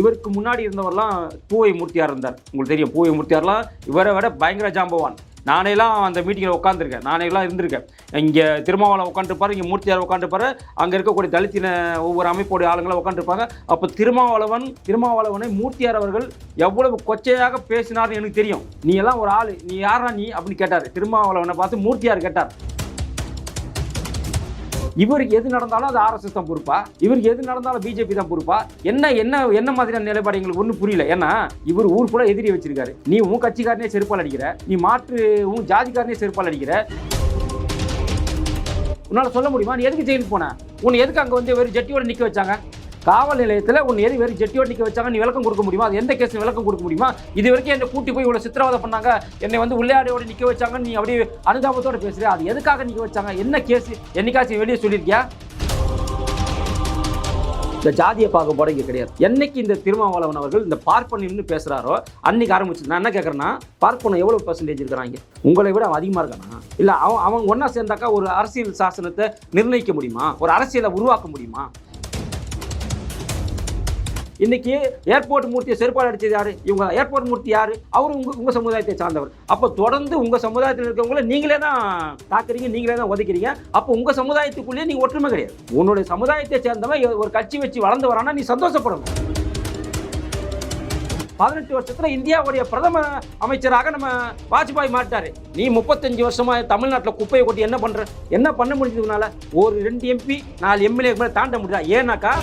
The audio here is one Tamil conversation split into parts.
இவருக்கு முன்னாடி இருந்தவர்லாம் பூவை மூர்த்தியார் இருந்தார். உங்களுக்கு தெரியும் பூவை மூர்த்தியார்லாம் இவரை விட பயங்கர ஜாம்பவான். நானேலாம் அந்த மீட்டிங்கில் உட்காந்துருக்கேன் நானேலாம் இருந்திருக்கேன். இங்கே திருமாவளம் உட்காந்துருப்பாரு இங்கே மூர்த்தியார் உட்காந்துருப்பாரு அங்கே இருக்கக்கூடிய தலித்தின ஒவ்வொரு அமைப்போடைய ஆளுங்களும் உட்காந்துருப்பாங்க அப்போ திருமாவளவன் திருமாவளவனை மூர்த்தியார் அவர்கள் எவ்வளவு கொச்சையாக பேசினார்னு எனக்கு தெரியும். நீ எல்லாம் ஒரு ஆள். நீ யாரா நீ அப்படின்னு கேட்டார். திருமாவளவனை பார்த்து மூர்த்தியார் கேட்டார். இவருக்கு எது நடந்தாலும் அது ஆர்எஸ்எஸ் தான் பொறுப்பா. இவருக்கு எது நடந்தாலும் பிஜேபி தான் பொறுப்பா. என்ன என்ன என்ன மாதிரியான நிலைப்பாடு எங்களுக்கு ஒன்றும் புரியல. ஏன்னா இவர் ஊர் ஃபுல்லாக எதிரி வச்சிருக்காரு. நீ உன் கட்சிக்காரனே செருப்பால் அடிக்கிற. நீ மாற்று உன் ஜாதிக்காரனே செருப்பால் அடிக்கிற. உன்னால் சொல்ல முடியுமா? நீ எதுக்கு ஜெயிலுக்கு போன? உன்னை எதுக்கு அங்கே வந்து வெறும் ஜட்டியோட நிற்க வச்சாங்க? காவல் நிலையத்தில் உன் எரி வெறும் ஜட்டியோட நிற்க வச்சாங்க நீ விளக்கம் கொடுக்க முடியுமா? அது எந்த கேஸ் விளக்கம் கொடுக்க முடியுமா? இது வரைக்கும் என்னை கூட்டி போய் இவ்வளோ சித்திரவதை பண்ணாங்க. என்னை வந்து உள்ளாடையோட நிற்க வச்சாங்க நீ அப்படியே அனுதாபத்தோட பேசுகிற அது எதுக்காக நிற்க வச்சாங்க? என்ன கேஸ் என்னைக்காச்சும் வெளியே சொல்லியிருக்கியா இந்த ஜாதியை பார்க்க போட இங்கே கிடையாது. என்னைக்கு இந்த திருமாவளவன் அவர்கள் இந்த பார்ப்பனின்னு பேசுகிறாரோ அன்னைக்கு ஆரம்பிச்சு நான் என்ன கேட்குறேன்னா பார்ப்பனம் எவ்வளோ பர்சன்டேஜ் இருக்கிறாங்க உங்களை விட அவன் அதிகமாக இருக்கானா? இல்லை அவன் அவன் ஒன்றா சேர்ந்தாக்கா ஒரு அரசியல் சாசனத்தை நிர்ணயிக்க முடியுமா? ஒரு அரசியலை உருவாக்க முடியுமா? இன்னைக்கு ஏர்போர்ட் மூர்த்தியை செருப்பால் அடிச்சது யாரு? இவங்க ஏர்போர்ட் மூர்த்தி யாரு? அவரும் உங்க உங்க சமுதாயத்தை சார்ந்தவர். அப்போ தொடர்ந்து உங்க சமுதாயத்தில் இருக்கவங்கள நீங்களே தான் தாக்குறீங்க நீங்களே தான் உதைக்கிறீங்க அப்போ உங்க சமுதாயத்துக்குள்ளேயே நீங்க ஒற்றுமை கிடையாது. உன்னுடைய சமுதாயத்தை சேர்ந்தவன் ஒரு கட்சி வச்சு வளர்ந்து வரானா நீ சந்தோஷப்படணும். பதினெட்டு வருஷத்துல இந்தியாவுடைய பிரதம அமைச்சராக நம்ம வாஜ்பாய் மாட்டாரு நீ முப்பத்தஞ்சு வருஷமா தமிழ்நாட்டில் குப்பையை கொட்டி என்ன பண்ற? என்ன பண்ண முடிஞ்சதுனால? ஒரு ரெண்டு எம்பி நாலு எம்எல்ஏ மேலே தாண்ட முடியாது? ஏன்னாக்கா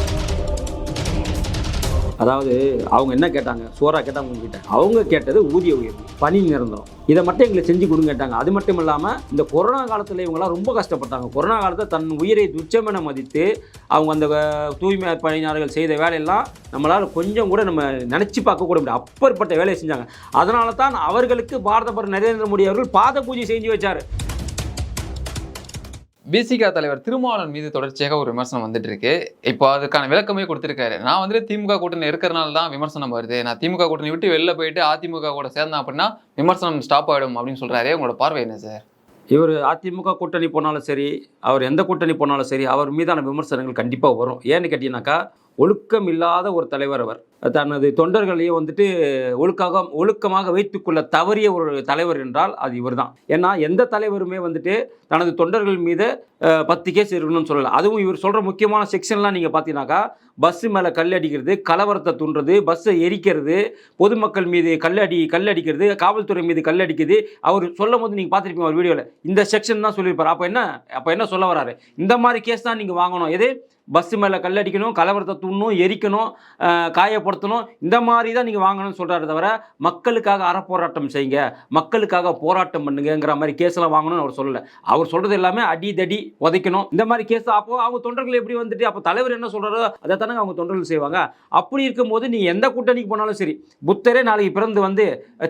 அதாவது அவங்க என்ன கேட்டாங்க? சோறா கேட்டாங்க உங்ககிட்ட அவங்க கேட்டது ஊதிய உயர்வு பணி நிரந்தரம். இதை மட்டும் எங்களுக்கு செஞ்சு கொடுங்க கேட்டாங்க. அது மட்டும் இல்லாமல் இந்த கொரோனா காலத்தில் இவங்கெல்லாம் ரொம்ப கஷ்டப்பட்டாங்க. கொரோனா காலத்தில் தன் உயிரை துச்சமென மதித்து அவங்க அந்த தூய்மை பணியாளர்கள் செய்த வேலையெல்லாம் நம்மளால் கொஞ்சம் கூட நம்ம நினச்சி பார்க்க கூட முடியாது அப்பேற்பட்ட வேலையை செஞ்சாங்க. அதனால தான் அவர்களுக்கு பாரத பிரதமர் நரேந்திர மோடி அவர்கள் பாத பூஜை செஞ்சு வச்சார். பிசிகா தலைவர் திருமாவளவன் மீது தொடர்ச்சியாக ஒரு விமர்சனம் வந்துட்டு இருக்கு இப்போ அதுக்கான விளக்கமே கொடுத்துருக்காரு. நான் வந்துட்டு திமுக கூட்டணி இருக்கிறனால தான் விமர்சனம் வருது. நான் திமுக கூட்டணி விட்டு வெளில போயிட்டு அதிமுக கூட சேர்ந்தேன் அப்படின்னா விமர்சனம் ஸ்டாப் ஆகிடும் அப்படின்னு சொல்றாரு. உங்களோட பார்வை என்ன சார் இவர் அதிமுக கூட்டணி போனாலும் சரி அவர் எந்த கூட்டணி போனாலும் சரி அவர் மீதான விமர்சனங்கள் கண்டிப்பாக வரும். ஏன்னு கேட்டீங்கன்னாக்கா ஒழுக்கம் இல்லாத ஒரு தலைவர் அவர். தனது தொண்டர்களையும் வந்துட்டு ஒழுக்காக ஒழுக்கமாக வைத்துக்கொள்ள தவறிய ஒரு தலைவர் என்றால் அது இவர் தான் ஏன்னா எந்த தலைவருமே வந்துட்டு தனது தொண்டர்கள் மீது பத்து கேஸ் இருக்கணும்னு சொல்லலை. அதுவும் இவர் சொல்கிற முக்கியமான செக்ஷன்லாம் நீங்கள் பார்த்தீங்கன்னாக்கா பஸ்ஸு மேலே கல் அடிக்கிறது கலவரத்தை தூண்டுறது பஸ்ஸை எரிக்கிறது பொதுமக்கள் மீது கல்லடி கல் அடிக்கிறது காவல்துறை மீது கல் அடிக்கிறது. அவர் சொல்லும் போது நீங்கள் பார்த்துருப்பீங்க ஒரு வீடியோவில் இந்த செக்ஷன் தான் சொல்லியிருப்பார். அப்போ என்ன அப்போ என்ன சொல்ல வராரு? இந்த மாதிரி கேஸ் தான் நீங்கள் வாங்கணும். எது? பஸ்ஸு மேலே கல் அடிக்கணும் கலவரத்தை தூண்டணும் எரிக்கணும் காயப்படுத்தணும் இந்த மாதிரி தான் நீங்கள் வாங்கணும்னு சொல்கிறாரு தவிர மக்களுக்காக அறப்போராட்டம் செய்யுங்க மக்களுக்காக போராட்டம் பண்ணுங்கங்கிற மாதிரி கேஸ்லாம் வாங்கணும்னு அவர் சொல்லலை. அவர் சொல்கிறது எல்லாமே அடி தடி உதைக்கணும். இந்த மாதிரி கேஸ் அப்போ அவங்க தொண்டர்கள் எப்படி வந்துட்டு அப்போ தலைவர் என்ன சொல்கிறாரோ அதை தானே அவங்க தொண்டர்கள் செய்வாங்க. அப்படி இருக்கும்போது நீ எந்த கூட்டணிக்கு போனாலும் சரி புத்தரே நாளைக்கு பிறந்து வந்து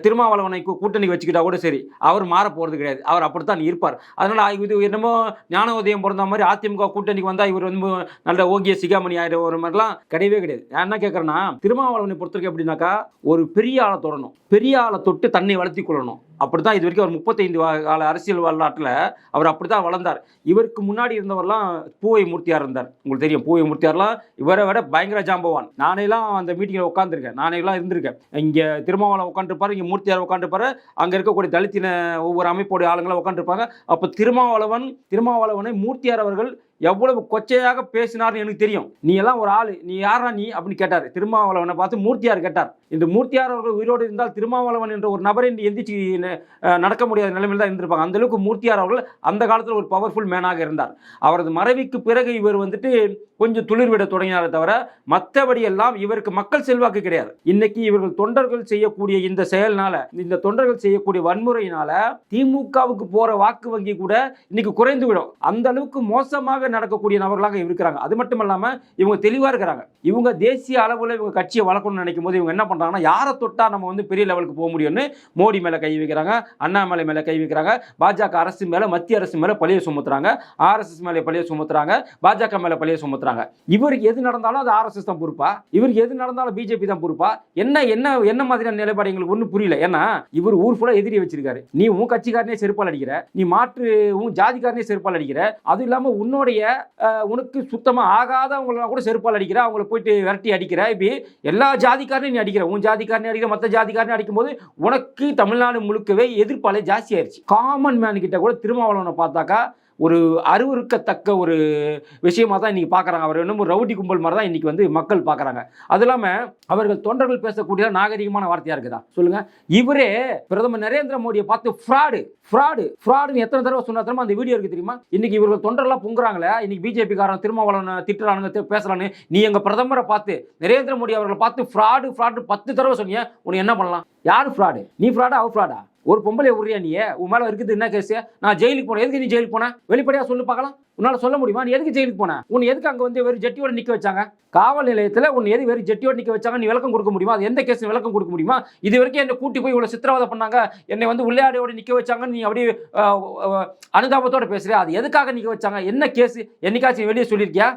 திருமாவளவனை கூட்டணிக்கு வச்சுக்கிட்டா கூட சரி அவர் மாற போகிறது கிடையாது. அவர் அப்படித்தான் இருப்பார். அதனால் இது என்னமோ ஞான உதயம் பிறந்த மாதிரி அதிமுக கூட்டணிக்கு வந்தால் இவர் வந்து அந்த ஓகே சிகாமணி ஆயிரம் ஒரு மாதிரிலாம் கிடையவே கிடையாது. நான் என்ன கேட்குறேன்னா திருமாவளவனை பொறுத்தவரைக்கும் எப்படின்னாக்கா ஒரு பெரிய ஆளை தொடணும். பெரிய ஆளை தொட்டு தன்னை வளர்த்தி கொள்ளணும். அப்படி தான் இது வரைக்கும் அவர் முப்பத்தைந்து வா- கால அரசியல் வரலாற்றில் அவர் அப்படி தான் வளர்ந்தார். இவருக்கு முன்னாடி இருந்தவர்லாம் பூவை மூர்த்தியார் இருந்தார். உங்களுக்கு தெரியும் பூவை மூர்த்தியார்லாம் இவரை விட பயங்கர ஜாம்பவான். நானேலாம் அந்த மீட்டிங்கில் உட்காந்துருக்கேன் நானேலாம் இருந்திருக்கேன். இங்கே திருமாவளம் உட்காந்துருப்பாரு இங்கே மூர்த்தியார் உட்காந்துருப்பாரு அங்கே இருக்கக்கூடிய தலித்தின ஒவ்வொரு அமைப்போடைய ஆளுங்களும் உட்காந்துருப்பாங்க அப்போ திருமாவளவன் திருமாவளவனை மூர்த்தியார் அவர்கள் எவ்வளவு கொச்சையாக பேசினார்னு எனக்கு தெரியும். நீ எல்லாம் ஒரு ஆள். நீ யாரா நீ அப்படின்னு கேட்டார். திருமாவளவனை பார்த்து மூர்த்தியார் கேட்டார். இந்த மூர்த்தியார் அவர்கள் உயிரோடு இருந்தால் திருமாவளவன் என்ற ஒரு நபரை எந்திரிச்சு நடக்க முடியாத நிலைமையில் தான் இருந்திருப்பாங்க. அந்தளவுக்கு மூர்த்தியார் அவர்கள் அந்த காலத்தில் ஒரு பவர்ஃபுல் மேனாக இருந்தார். அவரது மறைவுக்கு பிறகு இவர் வந்துட்டு கொஞ்சம் துளிர் விட தொடங்கினாரே தவிர மற்றபடி எல்லாம் இவருக்கு மக்கள் செல்வாக்கு கிடையாது. இன்னைக்கு இவர்கள் தொண்டர்கள் செய்யக்கூடிய இந்த செயல்னால இந்த தொண்டர்கள் செய்யக்கூடிய வன்முறையினால திமுகவுக்கு போற வாக்கு வங்கி கூட இன்னைக்கு குறைந்து விடும். அந்த அளவுக்கு மோசமாக நடக்கக்கூடிய நபர்களாக இருக்கிறாங்க. அது மட்டும் இல்லாம இவங்க தெளிவா இருக்கிறாங்க. இவங்க தேசிய அளவுல இவங்க கட்சியை வளர்க்கணும்னு நினைக்கும் போது இவங்க என்ன பண்றாங்கன்னா யாரை தொட்டா நம்ம வந்து பெரிய லெவலுக்கு போக முடியும்னு மோடி மேல கை வைக்கிறாங்க அண்ணாமலை மேல கை வைக்கிறாங்க பாஜக அரசு மேல மத்திய அரசு மேல பழிய சுமத்துறாங்க ஆர்எஸ்எஸ் மேல பழிய சுமத்துறாங்க பாஜக மேல பழிய சுமத்துறாங்க. சுமத்துறாங்க இவருக்கு எது நடந்தாலும் அது ஆர்எஸ்எஸ் தான் பொறுப்பா? இவருக்கு எது நடந்தாலும் பிஜேபி தான் பொறுப்பா? என்ன என்ன என்ன மாதிரியான நிலைப்பாடு எங்களுக்கு ஒன்றும் புரியல. ஏன்னா இவர் ஊர் ஃபுல்லா எதிரி வச்சிருக்காரு. நீ உன் கட்சிக்காரனே செருப்பால் அடிக்கிற. நீ மாற்று உன் ஜாதிக்காரனே செருப்பால் அடிக்கிற. அதுவும் இல்லாம உன்னுடைய உனக்கு சுத்தமா ஆகாதவங்கள கூட செருப்பால் அடிக்கிற. அவங்கள போயிட்டு விரட்டி அடிக்கிற. இப்படி எல்லா ஜாதிக்காரனையும் நீ அடிக்கிற. உன் ஜாதிக்காரனே அடிக்கிற. மற்ற ஜாதிக்காரனே அடிக்கும்போது உனக்கு தமிழ்நாடு முழுக்கவே எதிர்ப்பாலே ஜாஸ்தி ஆயிடுச்சு காமன் மேன் கிட்ட கூட திருமாவளவனை பார்த்தாக்கா ஒரு அருவறுக்கத்தக்க ஒரு விஷயமா தான் இன்றைக்கி பார்க்குறாங்க அவர் இன்னும் ஒரு ரவுடி கும்பல் மாதிரி தான் இன்றைக்கி வந்து மக்கள் பார்க்குறாங்க அது இல்லாமல் அவர்கள் தொண்டர்கள் பேசக்கூடிய நாகரிகமான வார்த்தையாக இருக்குதா? சொல்லுங்கள் இவரே பிரதமர் நரேந்திர மோடியை பார்த்து ஃப்ராடு ஃப்ராடு ஃப்ராடுன்னு எத்தனை தடவை சொன்னா தெரியுமா? அந்த வீடியோ இருக்குது தெரியுமா? இன்றைக்கி இவர்கள் தொண்டர்லாம் பொங்குறாங்களே இன்றைக்கி பிஜேபி காரன் திருமாவளவன் திட்டுறானுங்க தி- நீ எங்கள் பிரதமரை பார்த்து நரேந்திர மோடி அவர்களை பார்த்து ஃப்ராடு ஃப்ராடு பத்து தடவை சொன்னீங்க உனக்கு என்ன பண்ணலாம்? யார் ஃப்ராடு நீ ஃப்ராடா அவ ஃப்ராடா ஒரு பொம்பளை உரியா நீ? உன் மேலே இருக்குது என்ன கேஸ் நான் ஜெயிலுக்கு போனேன். எதுக்கு நீ ஜெயிலுக்கு போனேன் வெளிப்படையாக சொல்லு பார்க்கலாம். உன்னால் சொல்ல முடியுமா? நீ எதுக்கு ஜெயிலுக்கு போன? உன் எதுக்கு அங்கே வந்து வெறும் ஜெட்டியோட நிற்க வச்சாங்க? காவல் நிலையத்தில் உன் எது வெறும் ஜெட்டியோட நிற்க வச்சாங்க? நீ விளக்கம் கொடுக்க முடியுமா? அது எந்த கேஸ் விளக்கம் கொடுக்க முடியுமா? இது வரைக்கும் என்னை கூட்டி போய் இவ்வளோ சித்திரவதை பண்ணாங்க. என்னை வந்து உள்ளாடையோட நிற்க வச்சாங்கன்னு நீ அப்படியே அனுதாபத்தோடு அஹ், அனுதாபத்தோட அது எதுக்காக நிற்க வச்சாங்க? என்ன கேஸ் என்னைக்காச்சும் வெளியே சொல்லியிருக்கியா?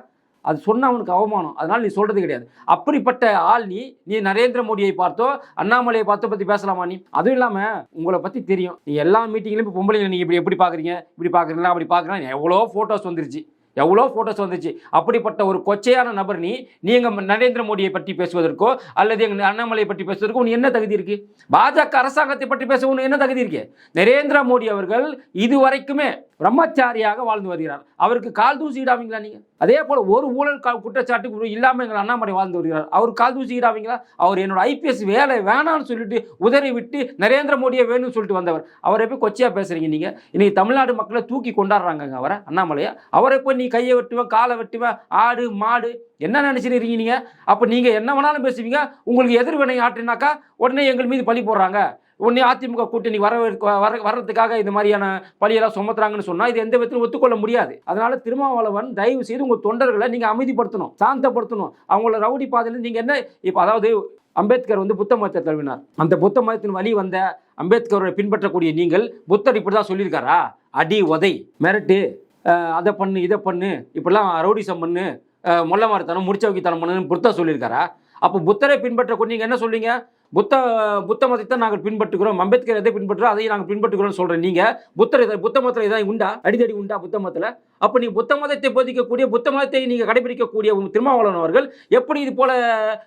அது சொன்னால் அவனுக்கு அவமானம். அதனால் நீ சொல்றது கிடையாது. அப்படிப்பட்ட ஆள் நீ நீ நரேந்திர மோடியை பார்த்தோ அண்ணாமலையை பார்த்தோ பத்தி பேசலாமா நீ? அதுவும் இல்லாம உங்களை பத்தி தெரியும். நீ எல்லா மீட்டிங்லயும் இப்போ பொம்பளைங்க நீங்க இப்படி எப்படி பாக்குறீங்க? இப்படி பாக்குறீங்களா? அப்படி பாக்குறீங்க எவ்வளோ போட்டோஸ் வந்துருச்சு. எவ்வளோ ஃபோட்டோஸ் வந்துச்சு? அப்படிப்பட்ட ஒரு கொச்சையான நபர் நீ நீங்க நரேந்திர மோடியை பற்றி பேசுவதற்கோ அல்லது எங்கள் அண்ணாமலையை பற்றி பேசுவதற்கோ உனக்கு என்ன தகுதி இருக்கு? பாஜக அரசாங்கத்தை பற்றி பேச உனக்கு என்ன தகுதி இருக்கு? நரேந்திர மோடி அவர்கள் இதுவரைக்குமே பிரம்மச்சாரியாக வாழ்ந்து வருகிறார். அவருக்கு கால் தூசி இடாவீங்களா நீங்க? அதே போல ஒரு ஊழல் கா- குற்றச்சாட்டு இல்லாமல் எங்கள் அண்ணாமலை வாழ்ந்து வருகிறார். அவர் கால் தூசி இடாவீங்களா? அவர் என்னோட ஐபிஎஸ் வேலை வேணாம்னு சொல்லிட்டு உதறி விட்டு நரேந்திர மோடியை வேணும்னு சொல்லிட்டு வந்தவர். அவரை போய் கொச்சையா பேசுறீங்க நீங்க. இன்னைக்கு தமிழ்நாடு மக்களை தூக்கி கொண்டாடுறாங்க அவரை அண்ணாமலையை. அவரை போய் நீ கையை வெட்டுவேன் காலை வெட்டுவேன் ஆடு மாடு என்ன நினைச்சிட்டு இருக்கீங்க அப்போ நீங்கள் என்ன வேணாலும் பேசுவீங்க? உங்களுக்கு எதிர்வினை ஆற்றினாக்கா உடனே எங்கள் மீது பழி போடுறாங்க. உடனே அதிமுக கூட்டணி வர வர வர்றதுக்காக இந்த மாதிரியான பழியெல்லாம் சுமத்துறாங்கன்னு சொன்னால் இது எந்த விதத்திலும் ஒத்துக்கொள்ள முடியாது. அதனால திருமாவளவன் தயவு செய்து உங்கள் தொண்டர்களை நீங்கள் அமைதிப்படுத்தணும் சாந்தப்படுத்தணும். அவங்கள ரவுடி பாதையில் நீங்கள் என்ன இப்போ அதாவது அம்பேத்கர் வந்து புத்த மதத்தை தழுவினார். அந்த புத்த மதத்தின் வழி வந்த அம்பேத்கரை பின்பற்றக்கூடிய நீங்கள் புத்தர் இப்படி தான் சொல்லியிருக்காரா? அடி உதை மிரட்டு அதை பண்ணு இதை பண்ணு இப்படிலாம் ரவுடிசம் பண்ணு அஹ், மொல்ல மாறுத்தனம் முடிச்ச வைக்கத்தனம் பண்ணுன்னு புத்தர் சொல்லியிருக்காரா? அப்போ புத்தரை பின்பற்றக்கூடிய நீங்கள் என்ன சொல்றீங்க? புத்த புத்த மதத்தை நாங்கள் பின்பற்றுகிறோம் அம்பேத்கர் எதை பின்பற்றுறோம் அதையும் நாங்கள் பின்பற்றுகிறோம் சொல்கிறேன் நீங்கள் புத்தர் இதை- புத்த மதத்தில் இதான் உண்டா? அடிதடி உண்டா புத்த மதத்தில்? அப்போ நீ புத்த மதத்தை போதிக்கக்கூடிய புத்த மதத்தை நீங்கள் கடைபிடிக்கக்கூடிய உங்க திருமாவளவன் அவர்கள் எப்படி இது போல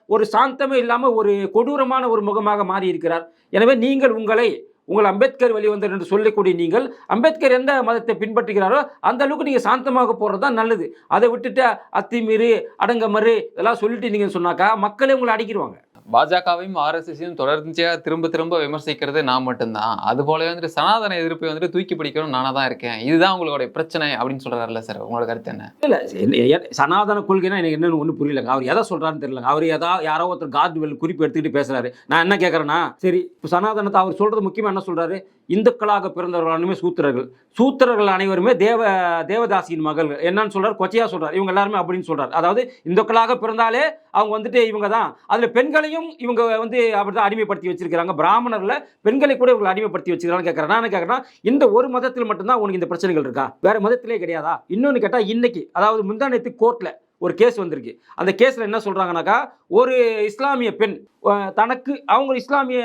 ஒரு சாந்தமே இல்லாமல் ஒரு கொடூரமான ஒரு முகமாக மாறி இருக்கிறார் எனவே நீங்கள் உங்களை உங்கள் அம்பேத்கர் வெளிவந்தார் என்று சொல்லக்கூடிய நீங்கள் அம்பேத்கர் எந்த மதத்தை பின்பற்றுகிறாரோ அந்த அளவுக்கு நீங்கள் சாந்தமாக போகிறது தான் நல்லது. அதை விட்டுட்டு அத்திமீறு அடங்கமறு இதெல்லாம் சொல்லிட்டு நீங்கள் சொன்னாக்கா மக்களே உங்களை அடிக்கிடுவாங்க பாஜகவையும் ஆர்எஸ்எஸையும் தொடர்ச்சியா திரும்ப திரும்ப விமர்சிக்கிறது நான் மட்டும்தான். அது போலவே வந்துட்டு சனாதன எதிர்ப்பை வந்துட்டு தூக்கி பிடிக்கணும் நானாக தான் இருக்கேன். இதுதான் உங்களுடைய பிரச்சனை அப்படின்னு சொல்றாருல்ல சார் உங்களோட கருத்து என்ன? இல்லை சனாதன கொள்கைனா எனக்கு என்னென்னு ஒன்றும் புரியலங்க அவர் எதை சொல்கிறாருன்னு தெரியலங்க அவர் எதா யாரோ ஒருத்தர் கார்டுவெல் குறிப்பு எடுத்துக்கிட்டு பேசுகிறாரு நான் என்ன கேட்குறேன்னா சரி இப்போ சனாதனத்தை அவர் சொல்கிறது முக்கியமாக என்ன சொல்கிறாரு இந்துக்களாக பிறந்தவர்கள் அனைவருமே சூத்திரர்கள். சூத்திரர்கள் அனைவருமே தேவ தேவதாசியின் மகள்கள் என்னன்னு சொல்கிறார் கொச்சையா சொல்கிறார் இவங்க எல்லாருமே அப்படின்னு சொல்கிறார் அதாவது இந்துக்களாக பிறந்தாலே அவங்க வந்துட்டு இவங்க தான் அதில் பெண்களையும் இவங்க வந்து அப்படிதான் அடிமைப்படுத்தி வச்சிருக்கிறாங்க. பிராமணர்ல பெண்களை கூட இவங்களை அடிமைப்படுத்தி வச்சிருக்காங்க கேட்கறேன் நான் என்ன இந்த ஒரு மதத்தில் மட்டும்தான் உனக்கு இந்த பிரச்சனைகள் இருக்கா? வேற மதத்திலே கிடையாதா? இன்னொன்று கேட்டால் இன்னைக்கு அதாவது முந்தானத்து கோர்ட்ல ஒரு கேஸ் வந்திருக்கு. அந்த கேஸில் என்ன சொல்கிறாங்கனாக்கா ஒரு இஸ்லாமிய பெண் தனக்கு அவங்க இஸ்லாமிய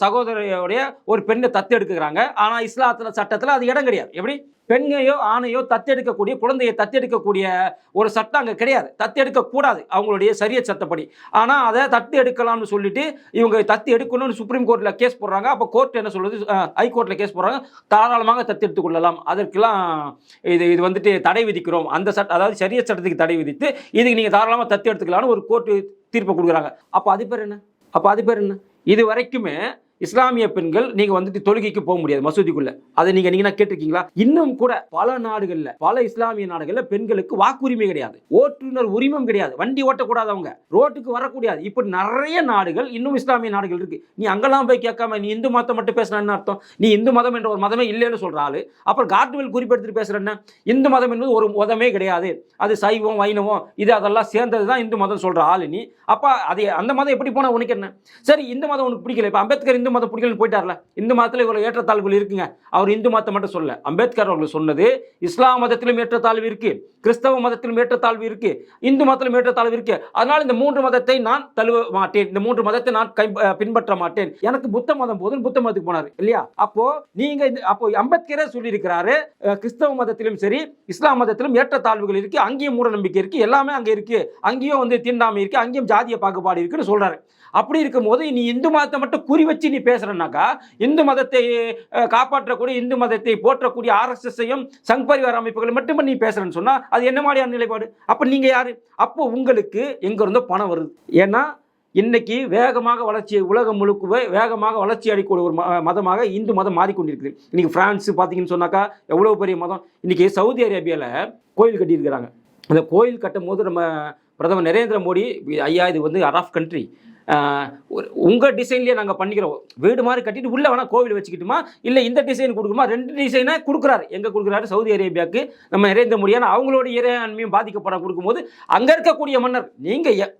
சகோதரியோடைய ஒரு பெண்ணை தத்து எடுக்கிறாங்க ஆனால் இஸ்லாத்துல சட்டத்தில் அது இடம் கிடையாது. எப்படி? பெண்ணையோ ஆணையோ தத்தெடுக்கக்கூடிய குழந்தையை தத்தெடுக்கக்கூடிய ஒரு சட்டம் அங்கே கிடையாது. தத்தெடுக்க கூடாது அவங்களுடைய சரிய சட்டப்படி. ஆனால் அதை தத்து எடுக்கலாம்னு சொல்லிட்டு இவங்க தத்து எடுக்கணும்னு சுப்ரீம் கோர்ட்டில் கேஸ் போடுறாங்க. அப்போ கோர்ட் என்ன சொல்லுது ஹைகோர்ட்டில் கேஸ் போடுறாங்க. தாராளமாக தத்து கொள்ளலாம். அதற்கெல்லாம் இது இது வந்துட்டு தடை விதிக்கிறோம். அந்த சட்ட அதாவது சரிய சட்டத்துக்கு தடை விதித்து இதுக்கு நீங்கள் தாராளமாக தத்து எடுத்துக்கலாம்னு ஒரு கோர்ட்டு தீர்ப்பு கொடுக்குறாங்க. அப்போ அது பேர் என்ன? அப்போ அது பேர் என்ன? இது வரைக்குமே இஸ்லாமிய பெண்கள் நீங்க வந்துட்டு தொழுகைக்கு போக முடியாது மசூதிக்குள்ள. அதை நீங்க நீங்க கேட்டிருக்கீங்களா? இன்னும் கூட பல நாடுகள்ல பல இஸ்லாமிய நாடுகள்ல பெண்களுக்கு வாக்குரிமை கிடையாது. ஓட்டுநர் உரிமம் கிடையாது. வண்டி ஓட்டக்கூடாது அவங்க ரோட்டுக்கு வரக்கூடாது. இப்படி நிறைய நாடுகள் இன்னும் இஸ்லாமிய நாடுகள் இருக்கு. நீ அங்கெல்லாம் போய் கேட்காம நீ இந்து மதம் மட்டும் பேசுறன்னு அர்த்தம்? நீ இந்து மதம் என்ற ஒரு மதமே இல்லைன்னு சொல்ற ஆளு. அப்புறம் காட்வெல் குறிப்பெடுத்துட்டு பேசுறேன்னா இந்து மதம் என்பது ஒரு மதமே கிடையாது. அது சைவம் வைணவம் இது அதெல்லாம் சேர்ந்தது தான் இந்து மதம் சொல்ற ஆளு நீ. அப்ப அது அந்த மதம் எப்படி போனா உனக்கு என்ன? சரி இந்த மதம் உனக்கு பிடிக்கல. இப்ப அம்பேத்கர் இந்து மத பிடிக்கலன்னு போயிட்டார்ல இந்து மதத்தில் இவ்வளோ ஏற்றத்தாழ்வுகள் இருக்குங்க. அவர் இந்து மதத்தை மட்டும் சொல்ல அம்பேத்கர் அவர்கள் சொன்னது இஸ்லாம் மதத்திலும் ஏற்றத்தாழ்வு இருக்கு கிறிஸ்தவ மதத்திலும் ஏற்றத்தாழ்வு இருக்கு இந்து மதத்திலும் ஏற்றத்தாழ்வு இருக்கு. அதனால் இந்த மூன்று மதத்தை நான் தழுவ மாட்டேன். இந்த மூன்று மதத்தை நான் கை பின்பற்ற மாட்டேன். எனக்கு புத்த மதம் போதும் புத்த மதத்துக்கு போனார் இல்லையா? அப்போ நீங்க இந்த அப்போ அம்பேத்கரே சொல்லியிருக்கிறாரு கிறிஸ்தவ மதத்திலும் சரி இஸ்லாம் மதத்திலும் ஏற்றத்தாழ்வுகள் இருக்கு அங்கேயும் மூட நம்பிக்கை இருக்கு எல்லாமே அங்கே இருக்கு. அங்கேயும் வந்து தீண்டாமை இருக்கு அங்கேயும் ஜாதிய பாகுபாடு இருக்குன்னு சொல்றாரு. அப்படி இருக்கும்போது நீ இந்து மதத்தை மட்டும் குறி வச்சு நீ பேசுறனாக்கா இந்து மதத்தை காப்பாற்றக்கூடிய இந்து மதத்தை போற்றக்கூடிய ஆர்எஸ்எஸ்ஸையும் சங் பரிவார அமைப்புகளை மட்டுமே நீ பேசுகிறேன்னு சொன்னால் அது என்ன மாதிரியான நிலைப்பாடு? அப்போ நீங்கள் யார்? அப்போ உங்களுக்கு எங்கேருந்தோ பணம் வருது. ஏன்னா இன்னைக்கு வேகமாக வளர்ச்சி உலகம் முழுக்கவே வேகமாக வளர்ச்சி அடைக்கூடிய ஒரு ம- மதமாக இந்து மதம் மாறிக்கொண்டிருக்குது. இன்னைக்கு பிரான்ஸ் பார்த்தீங்கன்னு சொன்னாக்கா எவ்வளோ பெரிய மதம்? இன்னைக்கு சவுதி அரேபியாவில் கோயில் கட்டியிருக்கிறாங்க. அந்த கோயில் கட்டும் போது நம்ம பிரதமர் நரேந்திர மோடி ஐயா இது வந்து அராஃப் கண்ட்ரி உங்கள் டிசைன்லேயே நாங்கள் பண்ணிக்கிறோம். வீடு மாதிரி கட்டிட்டு உள்ளே வேணால் கோவில் வச்சுக்கிட்டுமா? இல்லை இந்த டிசைன் கொடுக்குமா? ரெண்டு டிசைனை கொடுக்குறாரு. எங்கே கொடுக்குறாரு? சவுதி அரேபியாவுக்கு. நம்ம நரேந்திர மோடியான அவங்களோட இறையாண்மையும் பாதிக்கப்பட கொடுக்கும்போது அங்கே இருக்கக்கூடிய மன்னர் நீங்கள்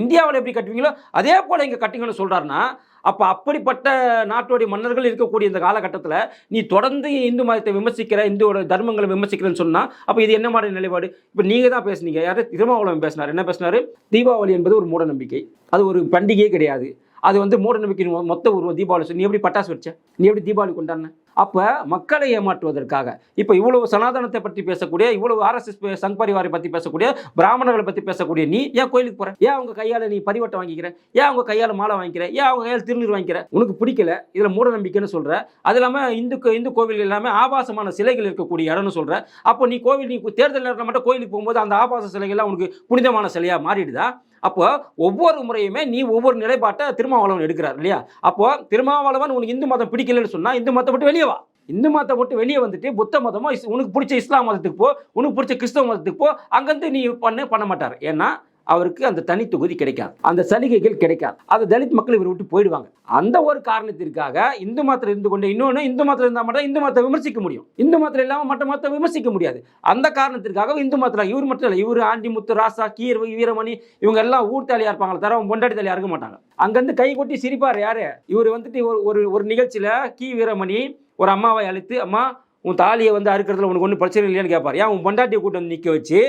இந்தியாவில் எப்படி கட்டுவீங்களோ அதே போல் இங்கே கட்டுங்கன்னு சொல்கிறாருன்னா அப்போ அப்படிப்பட்ட நாட்டுடைய மன்னர்கள் இருக்கக்கூடிய இந்த காலகட்டத்தில் நீ தொடர்ந்து இந்து மதத்தை விமர்சிக்கிற இந்துவோட தர்மங்களை விமர்சிக்கிறேன்னு சொன்னால் அப்போ இது என்ன மாதிரி நிலைப்பாடு? இப்போ நீங்கள் தான் பேசுனீங்க. யார்? திருமாவளவன் பேசினார். என்ன பேசினார்? தீபாவளி என்பது ஒரு மூட நம்பிக்கை அது ஒரு பண்டிகையே கிடையாது. அது வந்து மூட நம்பிக்கை மொத்த உருவம். தீபாவளி நீ எப்படி பட்டாசு வச்ச நீ எப்படி தீபாவளி கொண்டாடின? அப்போ மக்களை ஏமாற்றுவதற்காக. இப்போ இவ்வளவு சனாதனத்தை பற்றி பேசக்கூடிய இவ்வளவு ஆர்எஸ்எஸ் சங் பரிவாரை பற்றி பேசக்கூடிய பிராமணர்களை பற்றி பேசக்கூடிய நீ ஏன் கோயிலுக்கு போகிற ஏன் அவங்க கையால் நீ பரிவட்டம் வாங்கிக்கிற? ஏன் அவங்க கையால் மாலை வாங்கிக்கிற? ஏன் அவங்க கையால் திருநீர் வாங்கிக்கிற? உனக்கு பிடிக்கல இதில் மூட நம்பிக்கைன்னு சொல்கிற அது இல்லாமல் இந்து இந்து கோவில் எல்லாமே ஆபாசமான சிலைகள் இருக்கக்கூடிய இடம்னு சொல்கிற அப்போ நீ கோவில் நீ தேர்தல் நேரத்தில் மட்டும் கோயிலுக்கு போகும்போது அந்த ஆபாச சிலைகள்லாம் உனக்கு புனிதமான சிலையாக மாறிடுதா? அப்போ ஒவ்வொரு முறையுமே நீ ஒவ்வொரு நிலைப்பாட்டை திருமாவளவன் எடுக்கிறார் இல்லையா? அப்போ திருமாவளவன் உனக்கு இந்து மதம் பிடிக்கலன்னு சொன்னா இந்து மதத்தை விட்டு வெளியே இந்து மதத்தை மட்டும் வெளியே வந்துட்டு புத்த மதமோ இஸ்- உனக்கு பிடிச்ச இஸ்லாம் மதத்துக்கு போ உனக்கு பிடிச்ச கிறிஸ்தவ மதத்துக்கு போ அங்கேருந்து நீ பண்ண பண்ண மாட்டார். ஏன்னா அவருக்கு அந்த தனி தொகுதி கிடைக்காது. அந்த சலுகைகள் கிடைக்காது. அதை தலித் மக்கள் இவர் விட்டு போயிடுவாங்க. அந்த ஒரு காரணத்திற்காக இந்து மதத்தில் இருந்து கொண்டு இன்னொன்று இந்து மதத்தில் இருந்தால் மட்டும் இந்து மதத்தை விமர்சிக்க முடியும். இந்து மதத்தில் இல்லாமல் மற்ற மதத்தை விமர்சிக்க முடியாது. அந்த காரணத்திற்காக இந்து மதத்தில் இவர் மட்டும் இல்லை இவர் ஆண்டிமுத்து ராசா கீர் வீரமணி இவங்க எல்லாம் ஊர் இருப்பாங்க இருப்பாங்களா தரவன் பொண்டாட்டி தாலியா இருக்க மாட்டாங்க. அங்கேருந்து கை கொட்டி சிரிப்பார் யார்? இவர் வந்துட்டு ஒரு ஒரு ஒரு நிகழ்ச்சியில் கீ வீரமணி ஒரு அம்மாவை அழைத்து அம்மா உன் தாலியை வந்து அறுக்கிறதுல உனக்கு ஒன்றும் பிரச்சனை இல்லையான்னு கேட்பார் ஏன் உன் பொண்டாட்டியை கூட்டு வந்து நிற்க வச்சு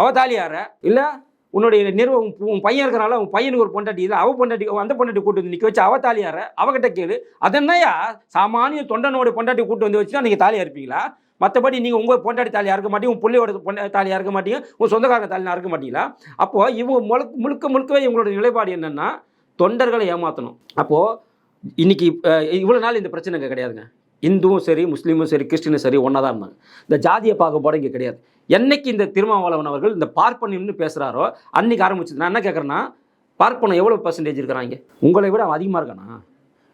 அவ தாலியார இல்லை உன்னுடைய நிறுவ உன் பையன் இருக்கிறனால உன் பையனுக்கு ஒரு பொண்டாட்டி இல்லை அவ பொண்டாட்டி அந்த பொண்டாட்டி கூட்டு வந்து நிற்க வச்சு அவ தாலியார அவகிட்ட கேளு. அதென்னையா சாமானிய தொண்டனோட பொண்டாட்டி கூட்டு வந்து வச்சுன்னா நீங்கள் தாலியாக இருப்பீங்களா மற்றபடி நீங்கள் உங்கள் பொண்டாட்டி தாலியாக இருக்க மாட்டீங்க உன் பிள்ளையோட பொண்டா தாலியாக இருக்க மாட்டீங்க உன் சொந்தக்காரங்க தாலியாக இருக்க மாட்டீங்களா? அப்போ இவங்க முழுக்க முழுக்க முழுக்கவே இவங்களோட நிலைப்பாடு என்னென்னா தொண்டர்களை ஏமாற்றணும் அப்போது இன்றைக்கி இவ்வளோ நாள் இந்த பிரச்சனைங்க கிடையாதுங்க. இந்துவும் சரி முஸ்லீமும் சரி கிறிஸ்டினும் சரி ஒன்றா தான் இருந்தாங்க. இந்த ஜாதிய பாகுபாடு இங்கே கிடையாது. என்னைக்கு இந்த திருமாவளவன் அவர்கள் இந்த பார்ப்பனியம்னு பேசுகிறாரோ அன்னைக்கு ஆரம்பிச்சது. நான் என்ன கேட்குறேன்னா பார்ப்பனம் எவ்வளோ பர்சன்டேஜ் இருக்கிறாங்க உங்களை விட அவன் அதிகமாக இருக்கானா?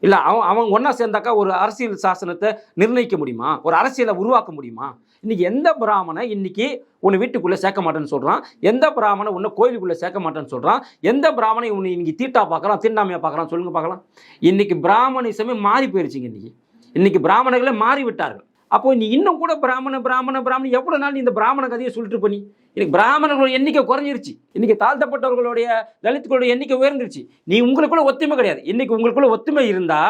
இல்லை அவன் அவன் ஒன்றா சேர்ந்தாக்கா ஒரு அரசியல் சாசனத்தை நிர்ணயிக்க முடியுமா? ஒரு அரசியலை உருவாக்க முடியுமா? இன்றைக்கி எந்த பிராமணை இன்றைக்கி உன்னை வீட்டுக்குள்ளே சேர்க்க மாட்டேன்னு சொல்கிறான் எந்த பிராமணை உன்னை கோயிலுக்குள்ளே சேர்க்க மாட்டேன்னு சொல்கிறான் எந்த பிராமணை உன்னை இன்றைக்கி தீட்டா பார்க்குறான் தீண்டாமையாக பார்க்குறான் சொல்லுங்க பார்க்கலாம். இன்றைக்கி பிராமணிசமே மாறி போயிருச்சுங்க இன்றைக்கி இன்னைக்கு பிராமணர்களே மாறிவிட்டார்கள். அப்போ நீ இன்னும் கூட பிராமண பிராமண பிராமணன் எவ்வளோ நாள் நீ இந்த பிராமண கதையை சொல்லிட்டு பண்ணி இன்னைக்கு பிராமணர்களோட எண்ணிக்கை குறைஞ்சிருச்சு. இன்னைக்கு தாழ்த்தப்பட்டவர்களுடைய தலித்துகளுடைய எண்ணிக்கை உயர்ந்துருச்சு. நீ உங்களுக்குள்ள ஒத்துமை கிடையாது. இன்னைக்கு உங்களுக்குள்ள ஒத்துமை இருந்தா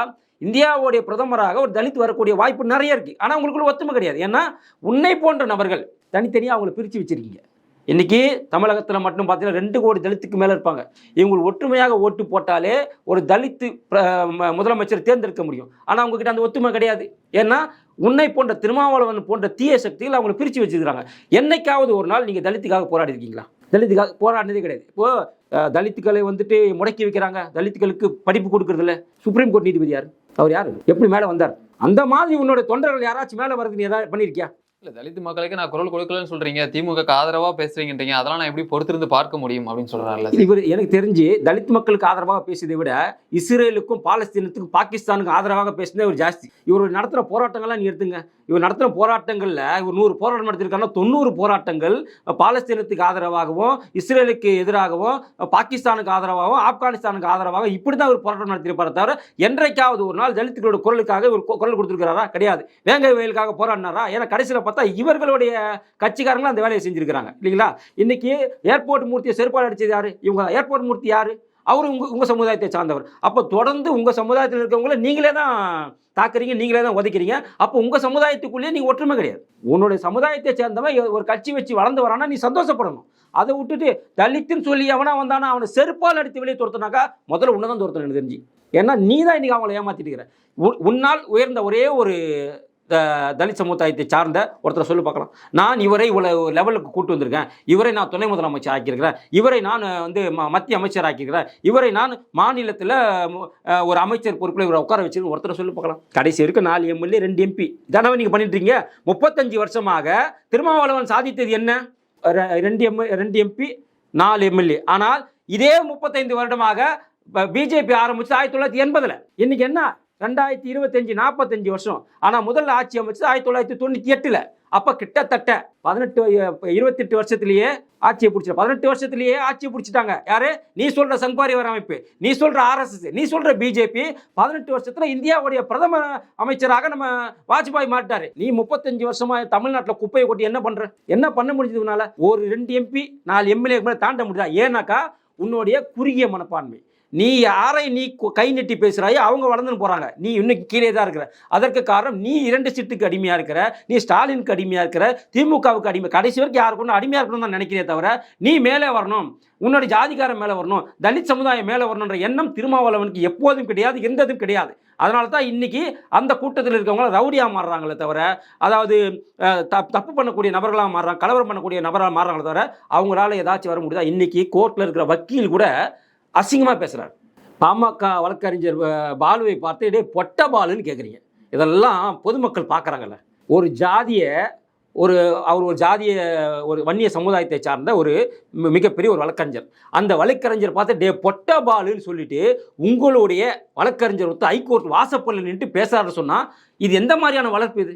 இந்தியாவுடைய பிரதமராக ஒரு தலித் வரக்கூடிய வாய்ப்பு நிறைய இருக்கு. ஆனால் உங்களுக்குள்ள ஒத்துமை கிடையாது. ஏன்னா உன்னை போன்ற நபர்கள் தனித்தனியாக அவங்களை பிரித்து வச்சிருக்கீங்க. இன்னைக்கு தமிழகத்தில் மட்டும் பார்த்தீங்கன்னா ரெண்டு கோடி தலித்துக்கு மேலே இருப்பாங்க. இவங்க ஒற்றுமையாக ஓட்டு போட்டாலே ஒரு தலித்து ம- முதலமைச்சர் தேர்ந்தெடுக்க முடியும். ஆனால் அவங்கக்கிட்ட அந்த ஒத்துமை கிடையாது. ஏன்னா உன்னை போன்ற திருமாவளவன் போன்ற தீய சக்திகள் அவங்களை பிரித்து வச்சுக்கிறாங்க. என்னைக்காவது ஒரு நாள் நீங்கள் தலித்துக்காக போராடி இருக்கீங்களா? தலித்துக்காக போராடினதே கிடையாது. இப்போ தலித்துக்களை வந்துட்டு முடக்கி வைக்கிறாங்க. தலித்துக்களுக்கு படிப்பு கொடுக்குறதில்ல. சுப்ரீம் கோர்ட் நீதிபதி யார்? அவர் யார்? எப்படி மேலே வந்தார்? அந்த மாதிரி உன்னோட தொண்டர்கள் யாராச்சும் மேலே வரது நீ ஏதாவது பண்ணியிருக்கியா இல்லை தலித் மக்களுக்கு நான் குரல் கொடுக்கலன்னு சொல்றீங்க திமுக ஆதரவாக பேசுறீங்கன்றீங்க அதெல்லாம் நான் எப்படி பொறுத்திருந்து பார்க்க முடியும் அப்படின்னு சொல்றாருல்ல இவர் எனக்கு தெரிஞ்சு தலித் மக்களுக்கு ஆதரவாக பேசியதை விட இஸ்ரேலுக்கும் பாலஸ்தீனத்துக்கும் பாகிஸ்தானுக்கும் ஆதரவாக பேசினதே இவர் ஜாஸ்தி. இவர் நடத்துகிற போராட்டங்கள்லாம் நீ எடுத்துங்க. இவர் நடத்துகிற போராட்டங்களில் இவர் நூறு போராட்டம் நடத்திருக்காருன்னா தொண்ணூறு போராட்டங்கள் பாலஸ்தீனத்துக்கு ஆதரவாகவும் இஸ்ரேலுக்கு எதிராகவும் பாகிஸ்தானுக்கு ஆதரவாகவும் ஆப்கானிஸ்தானுக்கு ஆதரவாக இப்படி தான் இவர் போராட்டம் நடத்தியிருப்பார் தவிர என்றைக்காவது ஒரு நாள் தலித்துகளோட குரலுக்காக இவர் குரல் கொடுத்துருக்கிறாரா? கிடையாது. வேங்கை வயலுக்காக போராடினாரா? ஏன்னா கடைசியில் பார்த்தா இவர்களுடைய கட்சிக்காரங்களும் அந்த வேலையை செஞ்சுருக்கிறாங்க. இல்லைங்களா? இன்னைக்கு ஏர்போர்ட் மூர்த்தியை செருப்பாடு அடித்தது யார்? இவங்க ஏர்போர்ட் மூர்த்தி யார்? அவர் உங்கள் உங்கள் சமுதாயத்தை சார்ந்தவர். அப்போ தொடர்ந்து உங்கள் சமுதாயத்தில் இருக்கவங்கள நீங்களே தான் தாக்குறீங்க நீங்களே தான் உதைக்கிறீங்க அப்போ உங்கள் சமுதாயத்துக்குள்ளேயே நீங்கள் ஒற்றுமை கிடையாது. உன்னுடைய சமுதாயத்தை சேர்ந்தவன் ஒரு கட்சி வச்சு வளர்ந்து வரானா நீ சந்தோஷப்படணும். அதை விட்டுட்டு தலித்துன்னு சொல்லி அவனாக வந்தானா அவனை செருப்பால் அடித்து வெளியே துரத்துனாக்கா முதல்ல உன்னை தான் துரத்தணும் எனக்கு தெரிஞ்சு. ஏன்னா நீ தான் இன்றைக்கி அவங்கள ஏமாற்றிட்டு இருக்கிற. உன்னால் உயர்ந்த ஒரே ஒரு தலித் சமுதாயத்தை சார்ந்த ஒருத்தரை சொல்லி பார்க்கலாம். நான் இவரை இவ்வளவு லெவலுக்கு கூட்டு வந்திருக்கேன். இவரை நான் துணை முதலமைச்சர் ஆக்கியிருக்கிறேன். இவரை நான் வந்து ம- மத்திய அமைச்சர் ஆக்கியிருக்கிறேன். இவரை நான் மாநிலத்தில் ஒரு அமைச்சர் பொறுப்பில் இவரை உட்கார வச்சிருக்கேன். ஒருத்தரை சொல்லி பார்க்கலாம். கடைசி வரைக்கும் நாலு எம்எல்ஏ ரெண்டு எம்பி இதானவே நீங்கள் பண்ணிட்டு முப்பத்தஞ்சு வருஷமாக திருமாவளவன் சாதித்தது என்ன? ரெண்டு எம் ரெண்டு எம்பி நாலு எம்எல்ஏ ஆனால் இதே முப்பத்தைந்து வருடமாக பிஜேபி ஆரம்பிச்சு ஆயிரத்தி தொள்ளாயிரத்தி எண்பதில். இன்னைக்கு என்ன? ரெண்டாயிரத்தி இருபத்தஞ்சு நாற்பத்தஞ்சு வருஷம். ஆனால் முதல்ல ஆட்சி அமைச்சது ஆயிரத்தி தொள்ளாயிரத்தி தொண்ணூற்றி எட்டில். அப்போ கிட்டத்தட்ட பதினெட்டு இருபத்தெட்டு வருஷத்துலேயே ஆட்சியை பிடிச்ச பதினெட்டு வருஷத்துலேயே ஆட்சியை பிடிச்சிட்டாங்க. யாரு? நீ சொல்ற சங்பாரிவர் அமைப்பு நீ சொல்ற ஆர்எஸ்எஸ் நீ சொல்ற பிஜேபி. பதினெட்டு வருஷத்துல இந்தியாவுடைய பிரதம அமைச்சராக நம்ம வாஜ்பாய் மாட்டாரு நீ முப்பத்தஞ்சு வருஷமா தமிழ்நாட்டில் குப்பையை கொட்டி என்ன பண்ற? என்ன பண்ண முடிஞ்சது உன்னால? ஒரு ரெண்டு எம்பி நாலு எம்எல்ஏ மேலே தாண்ட முடியாது? ஏன்னாக்கா உன்னுடைய குறுகிய மனப்பான்மை. நீ யாரை நீ கை நெட்டி பேசுகிறாயோ அவங்க வளர்ந்துன்னு போகிறாங்க நீ இன்னும் கீழே தான் இருக்கிற. அதற்கு காரணம் நீ இரண்டு சீட்டுக்கு அடிமையாக இருக்கிற நீ ஸ்டாலினுக்கு அடிமையாக இருக்கிற திமுகவுக்கு அடிமை கடைசி வரைக்கும் யாருக்கு ஒன்றும் அடிமையாக இருக்கணும்னு தான் நினைக்கிறே தவிர நீ மேலே வரணும். உன்னோட ஜாதிகாரம் மேலே வரணும். தலித் சமுதாயம் மேலே வரணுன்ற எண்ணம் திருமாவளவனுக்கு எப்போதும் கிடையாது எந்ததும் கிடையாது. அதனால தான் இன்னைக்கு அந்த கூட்டத்தில் இருக்கவங்க ரவுடியாக மாறுறாங்களே தவிர அதாவது தப்- தப்பு பண்ணக்கூடிய நபர்களாக மாறுறாங்க கலவரம் பண்ணக்கூடிய நபராக மாறுறாங்களே தவிர அவங்களால ஏதாச்சும் வர முடியுதா? இன்னைக்கு கோர்ட்டில் இருக்கிற வக்கீல் கூட அசிங்கமாக பேசுகிறார் பாமக வழக்கறிஞர் பாலுவை பார்த்து டே பொட்ட பாலுன்னு கேட்குறீங்க இதெல்லாம் பொதுமக்கள் பார்க்குறாங்கல்ல ஒரு ஜாதியை ஒரு அவர் ஒரு ஜாதிய ஒரு வன்னிய சமுதாயத்தை சார்ந்த ஒரு மிகப்பெரிய ஒரு வழக்கறிஞர். அந்த வழக்கறிஞர் பார்த்து டே பொட்ட பாலுன்னு சொல்லிட்டு உங்களுடைய வழக்கறிஞர் ஒருத்தர் ஹைகோர்ட் வாசப்பல்ல நின்று பேசாருன்னு சொன்னால் இது எந்த மாதிரியான வளர்ப்பு இது?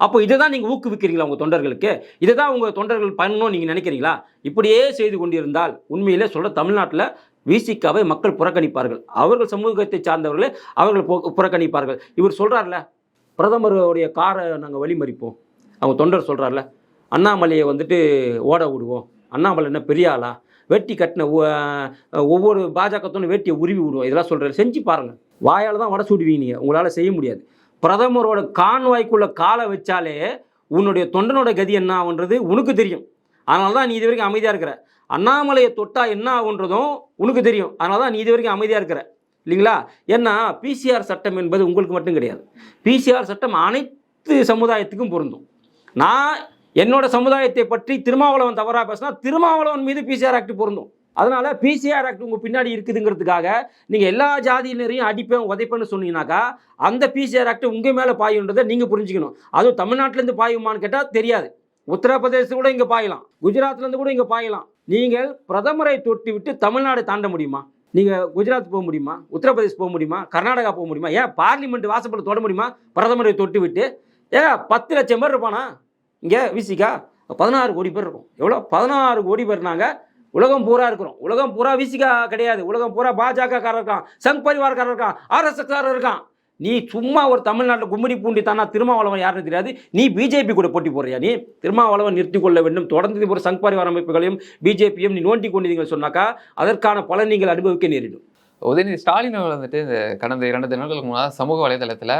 அப்போ இதை தான் நீங்கள் ஊக்குவிக்கிறீங்களா உங்கள் தொண்டர்களுக்கு? இதை தான் உங்கள் தொண்டர்கள் பண்ணணும்னு நீங்கள் நினைக்கிறீங்களா? இப்படியே செய்து கொண்டிருந்தால் உண்மையிலே சொல்ல தமிழ்நாட்டில் விசிகாவை மக்கள் புறக்கணிப்பார்கள். அவர்கள் சமூகத்தை சார்ந்தவர்களே அவர்கள் புறக்கணிப்பார்கள். இவர் சொல்கிறார்ல பிரதமருடைய காரை நாங்கள் வழிமறிப்போம். அவங்க தொண்டர் சொல்கிறார்ல அண்ணாமலையை வந்துட்டு ஓட விடுவோம். அண்ணாமலை என்ன பெரிய ஆளா? வெட்டி கட்டின ஒவ்வொரு பாஜகத்தோன்னு வேட்டியை உருவி விடுவோம். இதெல்லாம் சொல்கிறாரு செஞ்சு பாருங்கள் வாயால் தான் வடை சுடுவீங்க. நீங்கள் உங்களால் செய்ய முடியாது. பிரதமரோட கான்வாய்க்குள்ள காலை வச்சாலே உன்னுடைய தொண்டனோட கதி என்ன ஆகுன்றது உனக்கு தெரியும். அதனால தான் நீ இது வரைக்கும் அமைதியாக இருக்கிற. அண்ணாமலையை தொட்டா என்ன ஆகுன்றதும் உனக்கு தெரியும். அதனால தான் நீ இது வரைக்கும் அமைதியாக இருக்கிற. இல்லைங்களா? ஏன்னா பிசிஆர் சட்டம் என்பது உங்களுக்கு மட்டும் கிடையாது. பிசிஆர் சட்டம் அனைத்து சமுதாயத்துக்கும் பொருந்தும். நான் என்னோட சமுதாயத்தை பற்றி திருமாவளவன் தவறாக பேசினா திருமாவளவன் மீது பிசிஆர் ஆக்ட் பொருந்தும். அதனால பிசிஆர் ஆக்ட் உங்கள் பின்னாடி இருக்குதுங்கிறதுக்காக நீங்கள் எல்லா ஜாதியினரையும் அடிப்பேன் உதைப்பேன்னு சொன்னீங்கன்னாக்கா அந்த பிசிஆர் ஆக்ட் உங்கள் மேலே பாயுன்றதை நீங்கள் புரிஞ்சுக்கணும். அதுவும் தமிழ்நாட்டிலேருந்து பாயுமான்னு கேட்டால் தெரியாது. உத்தரப்பிரதேசம் கூட இங்கே பாயலாம். குஜராத்லேருந்து கூட இங்கே பாயலாம். நீங்கள் பிரதமரை தொட்டி விட்டு தமிழ்நாடு தாண்ட முடியுமா? நீங்கள் குஜராத் போக முடியுமா? உத்தரப்பிரதேஷ் போக முடியுமா? கர்நாடகா போக முடியுமா? ஏன் பார்லிமெண்ட் வாசப்பட தொட முடியுமா? பிரதமரை தொட்டு விட்டு ஏன் பத்து லட்சம் பேர் இருப்பானா? இங்கே விசிகா பதினாறு கோடி பேர் இருக்கும். எவ்வளோ? பதினாறு கோடி பேர் நாங்கள் உலகம் பூரா இருக்கிறோம். உலகம் பூரா விசிகா கிடையாது. உலகம் பூரா பாஜக காரர் இருக்கான் சங் பரிவார்காரர் இருக்கான் ஆர்எஸ்எஸ்காரர் இருக்கான். நீ சும்மா ஒரு தமிழ்நாட்டில் கும்மிடி பூண்டி தானா திருமாவளவன் யாருன்னு தெரியாது. நீ பிஜேபி கூட போட்டி போடுறியா நீ? திருமாவளவன் நிறுத்திக் கொள்ள வேண்டும். தொடர்ந்து ஒரு சங் பரிவார அமைப்புகளையும் பிஜேபியும் நீ நோண்டி கொண்டீர்கள் சொன்னாக்கா அதற்கான பலன் நீங்கள் அனுபவிக்க நேரிடும். உதயநிதி ஸ்டாலின் அவர்கள் வந்துட்டு இந்த கடந்த இரண்டு தினங்களுக்கு முன்னாடி சமூக வலைதளத்துல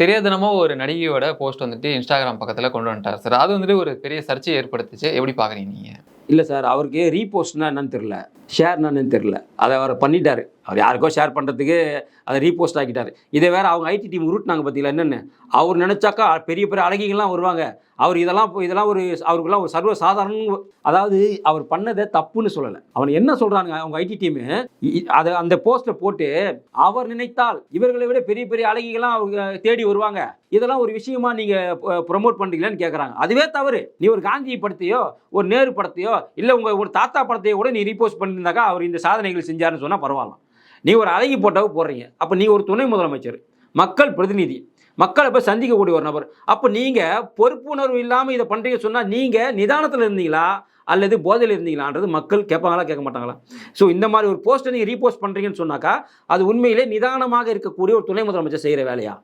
தெரியாதனமா ஒரு நடிகையோட போஸ்ட் வந்துட்டு இன்ஸ்டாகிராம் பக்கத்துல கொண்டு வந்துட்டார். சார் அது வந்துட்டு ஒரு பெரிய சர்ச்சையை ஏற்படுத்துச்சு. எப்படி பாக்குறீங்க நீங்க? இல்லை சார் அவருக்கு ரீபோஸ்ட்னா என்னன்னு தெரில ஷேர்னா என்னன்னு தெரில அதை அவர் பண்ணிட்டாரு. அவர் யாருக்கோ ஷேர் பண்ணுறதுக்கு அதை ரீபோஸ்ட் ஆக்கிட்டார். இதை வேறு அவங்க ஐடி டீம் உருட்டினாங்க பார்த்தீங்களா என்னென்னு? அவர் நினச்சாக்கா பெரிய பெரிய அழகிகள்லாம் வருவாங்க. அவர் இதெல்லாம் இதெல்லாம் ஒரு அவருக்குலாம் ஒரு சர்வ சாதாரண அதாவது அவர் பண்ணதை தப்புன்னு சொல்லலை. அவன் என்ன சொல்கிறாங்க அவங்க ஐடி டீமு அதை அந்த போஸ்ட்டை போட்டு அவர் நினைத்தால் இவர்களை விட பெரிய பெரிய அழகிகள்லாம் அவங்க தேடி வருவாங்க. இதெல்லாம் ஒரு விஷயமா நீங்கள் ப்ரொமோட் பண்ணுறீங்களான்னு கேட்குறாங்க அதுவே தவறு. நீ ஒரு காந்தி படத்தையோ ஒரு நேரு படத்தையோ இல்லை உங்கள் ஒரு தாத்தா படத்தையோ கூட நீ ரீபோஸ்ட் பண்ணியிருந்தாக்கா அவர் இந்த சாதனைகள் செஞ்சாருன்னு சொன்னால் பரவாயில்ல. நீ ஒரு அழகி போட்டாவை போடுறீங்க. அப்போ நீ ஒரு துணை முதலமைச்சர் மக்கள் பிரதிநிதி மக்களை போய் சந்திக்கக்கூடிய ஒரு நபர். அப்போ நீங்கள் பொறுப்புணர்வு இல்லாமல் இதை பண்ணுறீங்க சொன்னால் நீங்கள் நிதானத்தில் இருந்தீங்களா? அல்லது போதையில் இருந்தீங்களான்றது மக்கள் கேட்பாங்களா கேட்க மாட்டாங்களா? ஸோ இந்த மாதிரி ஒரு போஸ்ட்டை நீங்கள் ரீபோஸ்ட் பண்ணுறீங்கன்னு சொன்னாக்கா அது உண்மையிலே நிதானமாக இருக்கக்கூடிய ஒரு துணை முதலமைச்சர் செய்கிற வேலையா?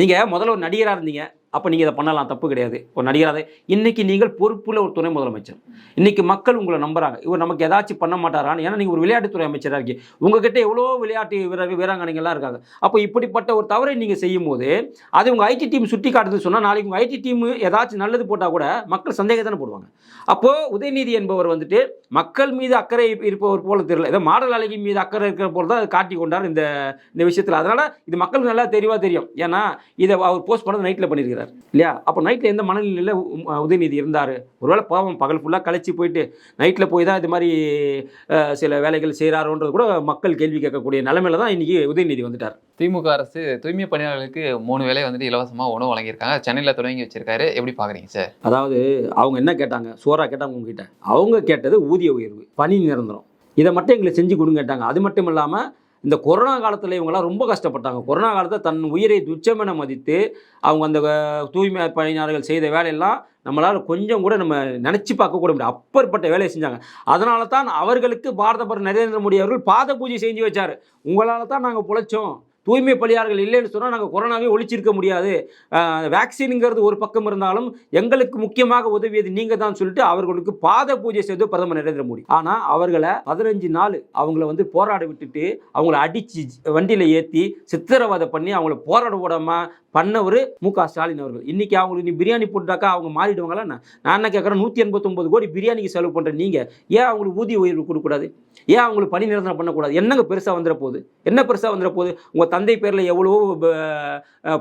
நீங்கள் முதல்ல ஒரு நடிகராக இருந்தீங்க. அப்போ நீங்கள் இதை பண்ணலாம் தப்பு கிடையாது. ஒரு நடிகராக இன்னைக்கு நீங்கள் பொறுப்புள்ள ஒரு துணை முதலமைச்சர். இன்னைக்கு மக்கள் உங்களை நம்புறாங்க. இவர் நமக்கு ஏதாச்சும் பண்ண மாட்டாரான்னு ஏன்னா நீங்கள் ஒரு விளையாட்டுத்துறை அமைச்சராக இருக்கீங்க. உங்ககிட்ட எவ்வளோ விளையாட்டு வீரர்கள் வீராங்கனைகள்லாம் இருக்காங்க. அப்போ இப்படிப்பட்ட ஒரு தவறை நீங்கள் செய்யும் போது அது உங்கள் ஐடி டீம் சுட்டி காட்டுதுன்னு சொன்னால் நாளைக்கு உங்கள் ஐடி டீம் ஏதாச்சும் நல்லது போட்டால் கூட மக்கள் சந்தேகத்தானே போடுவாங்க. அப்போது உதயநிதி என்பவர் வந்துட்டு மக்கள் மீது அக்கறை இருப்பவர் போல தெரியல. ஏதோ மாடல் அழகி மீது அக்கறை இருக்கிற போல தான் காட்டி கொண்டார் இந்த இந்த விஷயத்தில். அதனால் இது மக்களுக்கு நல்லா தெளிவாக தெரியும். ஏன்னா இதை அவர் போஸ்ட் பண்ணது நைட்டில் பண்ணியிருக்கிறார். இல்லையா? அப்போ நைட்டில் எந்த மனநிலையில் உதயநிதி இருந்தார்? ஒருவேளை பாவம் பகல் ஃபுல்லாக கழிச்சு போயிட்டு நைட்டில் போய் தான் இது மாதிரி சில வேலைகள் செய்கிறாரோன்றது கூட மக்கள் கேள்வி கேட்கக்கூடிய நிலைமையில தான் இன்னைக்கு உதயநிதி வந்துட்டார். திமுக அரசு தூய்மை பணியாளர்களுக்கு மூணு வேளை வந்துட்டு இலவசமா உணவு வழங்கியிருக்காங்க. சென்னையில தொடங்கி வச்சிருக்காரு. எப்படி பாக்குறீங்க சார் அதாவது அவங்க என்ன கேட்டாங்க? சோறா கேட்டாங்க உங்ககிட்ட. அவங்க கேட்டது ஊதிய உயர்வு பணி நிரந்தரம். இதை மட்டும் எங்களுக்கு செஞ்சு கொடுங்க கேட்டாங்க அது மட்டும் இல்லாமல் இந்த கொரோனா காலத்தில் இவங்கெல்லாம் ரொம்ப கஷ்டப்பட்டாங்க. கொரோனா காலத்தில் தன் உயிரை துச்சமென மதித்து அவங்க அந்த தூய்மை பணியாளர்கள் செய்த வேலையெல்லாம் நம்மளால் கொஞ்சம் கூட நம்ம நினச்சி பார்க்க கூட அப்பற்பட்ட வேலையை செஞ்சாங்க. அதனால தான் அவர்களுக்கு பாரத பிரதமர் நரேந்திர மோடி அவர்கள் பாத பூஜை செஞ்சு வச்சார். உங்களால் தான் நாங்கள் பிழைச்சோம். தூய்மை பணியாளர்கள் இல்லைன்னு சொன்னால் நாங்கள் கொரோனாவே ஒழிச்சிருக்க முடியாது. வேக்சினுங்கிறது ஒரு பக்கம் இருந்தாலும் எங்களுக்கு முக்கியமாக உதவியது நீங்கள் தான் சொல்லிட்டு அவர்களுக்கு பாத பூஜை செய்து பிரதமர் நரேந்திர மோடி. ஆனால் அவர்களை பதினஞ்சு நாள் அவங்கள வந்து போராட விட்டுட்டு அவங்கள அடிச்சு வண்டியில் ஏற்றி சித்திரவதை பண்ணி அவங்கள போராட விடாமல் பண்ணவர் மு க ஸ்டாலின் அவர்கள். இன்னைக்கு அவங்களுக்கு நீ பிரியாணி போட்டாக்கா அவங்க மாறிடுவாங்களா நான் என்ன கேட்குறேன் நூற்றி எண்பத்தொம்பது கோடி பிரியாணிக்கு செலவு பண்ணுற நீங்கள் ஏன் அவங்களுக்கு ஊதிய உயர்வு கொடுக்கக்கூடாது? ஏன் அவங்களுக்கு பணி நிரந்தரம் பண்ணக்கூடாது? என்னங்க பெருசாக வந்துட போகுது? என்ன பெருசாக வந்துட போகுது? உங்கள் தந்தை பேரில் எவ்வளவோ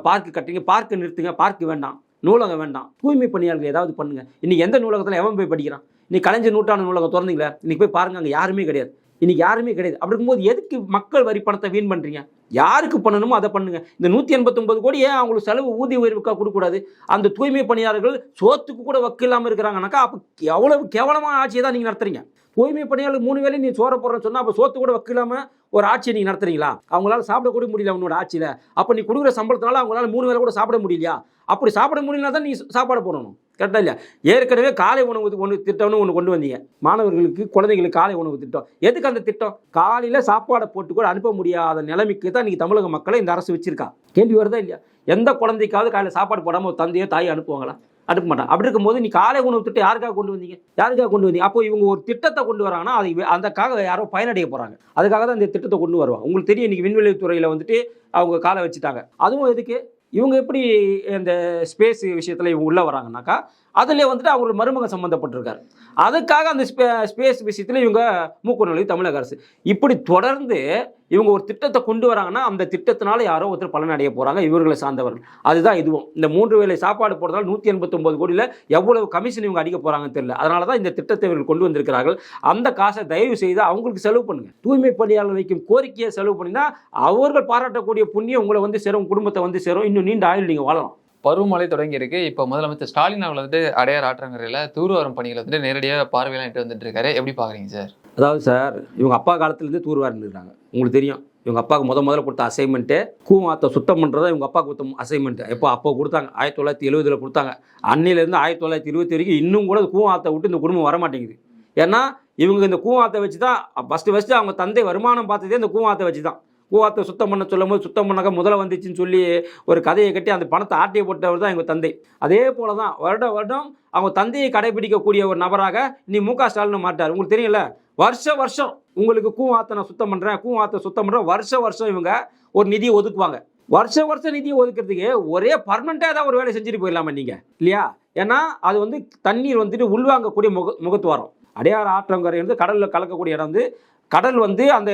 பார்க்கு கட்டுறீங்க. பார்க்கு நிறுத்துங்க. பார்க்கு வேண்டாம். நூலகம் வேண்டாம். தூய்மை பணியாளர்கள் ஏதாவது பண்ணுங்க. இன்னைக்கு எந்த நூலகத்தில் எவன் போய் படிக்கிறான்? இன்னைக்கு கலைஞர் நூற்றாண்டு நூலகம் திறந்தீங்களே? இன்னைக்கு போய் பாருங்க அங்கே யாருமே கிடையாது. இன்னைக்கு யாருமே கிடையாது. அப்படி இருக்கும்போது எதுக்கு மக்கள் வரி பணத்தை வீண் பண்ணுறீங்க யாருக்கு பண்ணணுமோ அதை பண்ணுங்க. இந்த நூற்றி எண்பத்தொம்பது கோடி ஏன் அவங்களுக்கு செலவு ஊதிய உயர்வுக்காக கொடுக்கக்கூடாது? அந்த தூய்மை பணியாளர்கள் சோத்துக்கு கூட வக்கு இல்லாமல் இருக்கிறாங்கனாக்கா அப்போ எவ்வளவு கேவலமான ஆட்சியை தான் நீங்கள் நடத்துறீங்க. தூய்மை பணியாளர் மூணு வேலையும் நீ சோற போடுறேன்னு சொன்னால் அப்போ சோத்து கூட வக்கு ஒரு ஆட்சியை நீங்கள் நடத்துறீங்களா? அவங்களால சாப்பிட கூட முடியல உன்னோட ஆட்சியில். அப்போ நீ கொடுக்குற சம்பளத்தினால அவங்களால மூணு வேளை கூட சாப்பிட முடியலையா? அப்படி சாப்பிட முடியலனா தான் நீ சாப்பாடு போடணும். கரெக்டாக இல்லையா? ஏற்கனவே காலை உணவு ஒன்று திட்டம்னு ஒன்று கொண்டு வந்தீங்க. மாணவர்களுக்கு குழந்தைங்களுக்கு காலை உணவு திட்டம். எதுக்கு அந்த திட்டம்? காலையில் சாப்பாடை போட்டு கூட அனுப்ப முடியாத நிலைமைக்கு தான் நீங்கள் தமிழக மக்களை இந்த அரசு வச்சிருக்கா. கேள்வி வருதா இல்லையா? எந்த குழந்தைக்காவது காலையில் சாப்பாடு போடாமல் ஒரு தந்தையோ தாயோ அனுப்புவாங்களா? அனுப்ப மாட்டான். அப்படி இருக்கும்போது நீ காலை உணவு திட்டம் யாருக்காக கொண்டு வந்தீங்க? யாருக்காக கொண்டு வந்தீங்க? அப்போ இவங்க ஒரு திட்டத்தை கொண்டு வராங்கன்னா அதை அதுக்காக யாரோ பயனடைய போகிறாங்க அதுக்காக தான் இந்த திட்டத்தை கொண்டு வருவாங்க. உங்களுக்கு தெரியும் இன்றைக்கி விண்வெளி துறையில் வந்துட்டு அவங்க காலை வச்சுட்டாங்க. அதுவும் எதுக்கு? இவங்க எப்படி இந்த ஸ்பேஸ் விஷயத்தில் இவங்க உள்ளே வராங்கனாக்கா அதில் வந்துட்டு அவங்களோட மருமகன் சம்மந்தப்பட்டிருக்காரு அதுக்காக அந்த ஸ்பே ஸ்பேஸ் விஷயத்தில் இவங்க மூக்கு நுழைவு தமிழக அரசு. இப்படி தொடர்ந்து இவங்க ஒரு திட்டத்தை கொண்டு வராங்கன்னா அந்த திட்டத்தினால யாரோ ஒருத்தர் பலன் அடைய போகிறாங்க இவர்களை சார்ந்தவர்கள். அதுதான் இதுவும். இந்த மூன்று வேளை சாப்பாடு போடுறதால நூற்றி எண்பத்தொம்பது கோடியில் எவ்வளவு கமிஷன் இவங்க அடிக்க போகிறாங்கன்னு தெரியல. அதனால தான் இந்த திட்டத்தை இவர்கள் கொண்டு வந்திருக்கிறார்கள். அந்த காசை தயவு செய்து அவங்களுக்கு செலவு பண்ணுங்க. தூய்மை பணியாளர் வைக்கும் கோரிக்கையை செலவு பண்ணினா அவர்கள் பாராட்டக்கூடிய புண்ணியம் உங்களை வந்து சேரும் குடும்பத்தை வந்து சேரும். இன்னும் நீண்ட ஆயுள் நீங்கள் வாழலாம். பருவமழை தொடங்கியிருக்கு. இப்போ முதலமைச்சர் ஸ்டாலின் அவர்கள் வந்துட்டு அடையார் ஆற்றங்கரையில் தூர்வாரும் பணிகளை வந்துட்டு நேரடியாக பார்வையிலிட்டு வந்துட்டு இருக்காரு எப்படி பார்க்குறீங்க சார்? அதாவது சார் இவங்க அப்பா காலத்துலேருந்து தூர்வார் இருந்திருக்காங்க உங்களுக்கு தெரியும் இவங்க அப்பாவுக்கு முத முதல்ல கொடுத்த அசைன்மெண்ட்டு கூவாத்தை சுத்தம் பண்ணுறதா இவங்க அப்பா கொடுத்த அசைன்மெண்ட்டு எப்போ அப்போ கொடுத்தாங்க. ஆயிரத்தி தொள்ளாயிரத்தி எழுபதில் கொடுத்தாங்க. அன்னிலேருந்து ஆயிரத்தி தொள்ளாயிரத்தி இருபத்தி வரைக்கும் இன்னும் கூட கூவாத்தை விட்டு இந்த குடும்பம் வர மாட்டேங்குது ஏன்னா இவங்க இந்த கூவாத்தை வச்சு தான் ஃபஸ்ட்டு ஃபஸ்ட்டு அவங்க தந்தை வருமானம் பார்த்ததே இந்த கூவாத்தை வச்சு தான் கூவாத்தை சுத்தம் பண்ண சொல்லும் போது சுத்தம் பண்ணாக்க முதல்ல வந்துச்சுன்னு சொல்லி ஒரு கதையை கட்டி அந்த பணத்தை ஆட்டிய போட்டவர் தான் எங்கள் தந்தை. அதே போல தான் வருடம் வருடம் அவங்க தந்தையை கடைபிடிக்கக்கூடிய ஒரு நபராக நீ மு க ஸ்டாலின் மாட்டார். உங்களுக்கு தெரியல வருஷ வருஷம் உங்களுக்கு கூவாத்தை நான் சுத்தம் பண்ணுறேன் கூவாத்தை சுத்தம் பண்ணுறேன் வருஷ வருஷம் இவங்க ஒரு நிதியை ஒதுக்குவாங்க. வருஷ வருஷம் நிதியை ஒதுக்கிறதுக்கு ஒரே பர்மனெண்ட்டாக ஏதாவது ஒரு வேலை செஞ்சுட்டு போயிடலாமா நீங்கள் இல்லையா? ஏன்னா அது வந்து தண்ணீர் வந்துட்டு உள்வாங்கக்கூடிய முக முகத்துவாரம். அடையாறு ஆற்றங்கரை வந்து கடலில் கலக்கக்கூடிய இடம் வந்து கடல் வந்து அந்த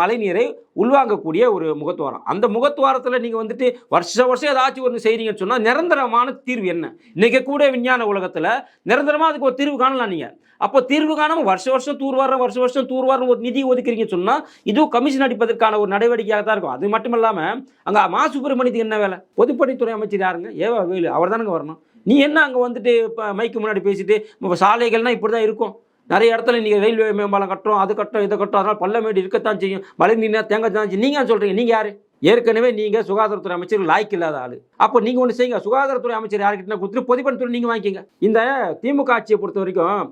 மழைநீரை உள்வாங்கக்கூடிய ஒரு முகத்துவாரம். அந்த முகத்துவாரத்தில் நீங்கள் வந்துட்டு வருஷ வருஷம் ஏதாச்சும் ஒன்று செய்கிறீங்கன்னு சொன்னால் நிரந்தரமான தீர்வு என்ன? இன்றைக்கி கூட விஞ்ஞான உலகத்தில் நிரந்தரமாக அதுக்கு ஒரு தீர்வு காணலாம் நீங்கள் அப்போ தீர்வு காணாமல் வருஷ வருஷம் தூர்வார வருஷ வருஷம் தூர்வார ஒரு நிதி ஒதுக்குறீங்கன்னு சொன்னால் இதுவும் கமிஷன் அடிப்பதற்கான ஒரு நடவடிக்கையாக தான் இருக்கும். அது மட்டும் இல்லாமல் அங்கே மா சுப்பிரமணியத்துக்கு என்ன வேலை? பொதுப்பணித்துறை அமைச்சர் யாருங்க? ஏவா வேலு அவர் தானுங்க வரணும். நீ என்ன அங்கே வந்துட்டு இப்போ மைக்கு முன்னாடி பேசிட்டு இப்போ சாலைகள்னால் இப்படி தான் இருக்கும். நிறைய இடத்துல நீங்கள் ரயில்வே மேம்பாலம் கட்டுறோம் அது கட்டுறோம் இதை கட்டுறோம். அதனால் பள்ளமேடு இருக்கத்தான் செய்யும். மழை நீர்னா தேங்க தான் செய்யும். நீங்கள் சொல்கிறீங்க நீங்கள் யார்? ஏற்கனவே நீங்கள் சுகாதாரத்துறை அமைச்சர் லாய்க்கு இல்லாத ஆள். அப்போ நீங்கள் ஒன்று செய்யுங்க. சுகாதாரத்துறை அமைச்சர் யார்கிட்ட கொடுத்துட்டு பொதுப்பணித்துறை நீங்கள் வாங்கிக்கங்க. இந்த திமுக ஆட்சியை பொறுத்த வரைக்கும்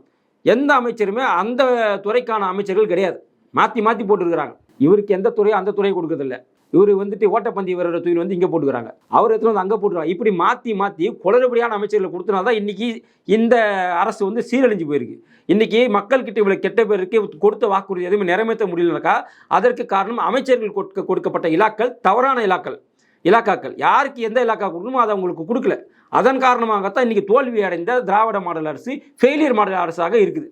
எந்த அமைச்சருமே அந்த துறைக்கான அமைச்சர்கள் கிடையாது. மாற்றி மாற்றி போட்டுருக்குறாங்க. இவருக்கு எந்த துறையோ அந்த துறையை கொடுக்கறதில்ல. இவர் வந்துட்டு ஓட்டப்பந்தய வீரரை தூக்கி வந்து இங்கே போட்டுக்கிறாங்க. அவர் எடுத்துட்டு வந்து அங்கே போட்டுக்கிறாங்க. இப்படி மாற்றி மாற்றி குளறுபடியான அமைச்சர்களை கொடுத்தனால தான் இன்றைக்கி இந்த அரசு வந்து சீரழிஞ்சு போயிருக்கு. இன்றைக்கி மக்கள்கிட்ட இவ்வளோ கெட்ட பேருக்கு கொடுத்த வாக்குறுதி எதுவுமே நிறைவேற்ற முடியலனாக்கா அதற்கு காரணம் அமைச்சர்கள் கொடுக்க கொடுக்கப்பட்ட இலாக்கள் தவறான இலாக்கள் இலாக்காக்கள். யாருக்கு எந்த இலாக்கா கொடுக்கணுமோ அதை அவங்களுக்கு கொடுக்கல. அதன் காரணமாகத்தான் இன்றைக்கி தோல்வி அடைந்த திராவிட மாடல் அரசு ஃபெயிலியர் மாடல் அரசாக இருக்குது.